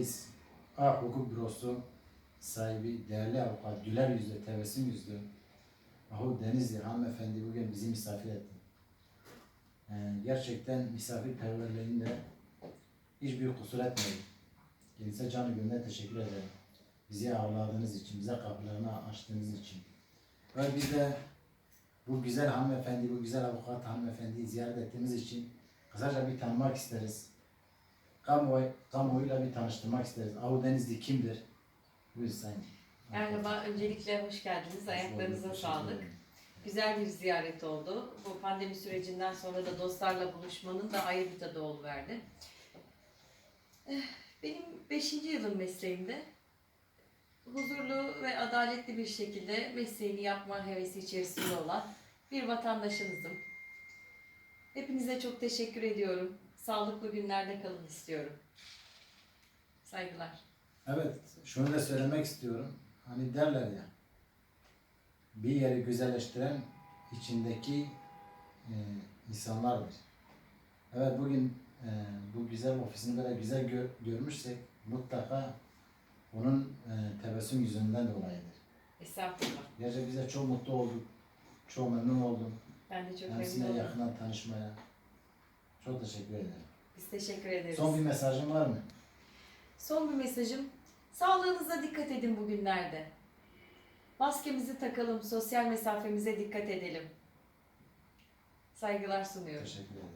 Biz A Hukuk Bürosu sahibi değerli avukat güler yüzlü, tebessüm yüzlü Ahu Denizli hanımefendi bugün bizi misafir etti. Ee, gerçekten misafirperverliğinde hiçbir kusur etmedi. Kendisine canı gönülden teşekkür ederim. Bizi ağırladığınız için, bize kapılarını açtığınız için. Ve biz de bu güzel hanımefendi, bu güzel avukat hanımefendiyi ziyaret ettiğimiz için kısaca bir tanımak isteriz. Kamuoyu, kamuoyuyla bir tanıştırmak isteriz. Ahu Denizli kimdir? Buyur sayın. Merhaba, öncelikle hoş geldiniz. Ayaklarınıza sağlık. Güzel bir ziyaret oldu. Bu pandemi sürecinden sonra da dostlarla buluşmanın da ayrı bir tadı oluverdi. Eh, Benim 5. yılım mesleğimde. Huzurlu ve adaletli bir şekilde mesleğini yapma hevesi içerisinde olan bir vatandaşınızım. Hepinize çok teşekkür ediyorum. Sağlıklı günlerde kalın istiyorum. Saygılar. Evet, şunu da söylemek istiyorum. Hani derler ya, bir yeri güzelleştiren içindeki e, insanlardır. Evet, bugün e, bu güzel ofisini böyle güzel gö- görmüşsek mutlaka onun e, tebessüm yüzünden dolayıdır. Estağfurullah. Gerçekten biz de çok mutlu olduk, çok memnun oldum. Ben de çok memnun Kendisine oldum. yakından tanışmaya. Çok teşekkür ederim. Biz teşekkür ederiz. Son bir mesajın var mı? Son bir mesajım. Sağlığınıza dikkat edin bugünlerde. Maskemizi takalım, sosyal mesafemize dikkat edelim. Saygılar sunuyorum. Teşekkür ederim.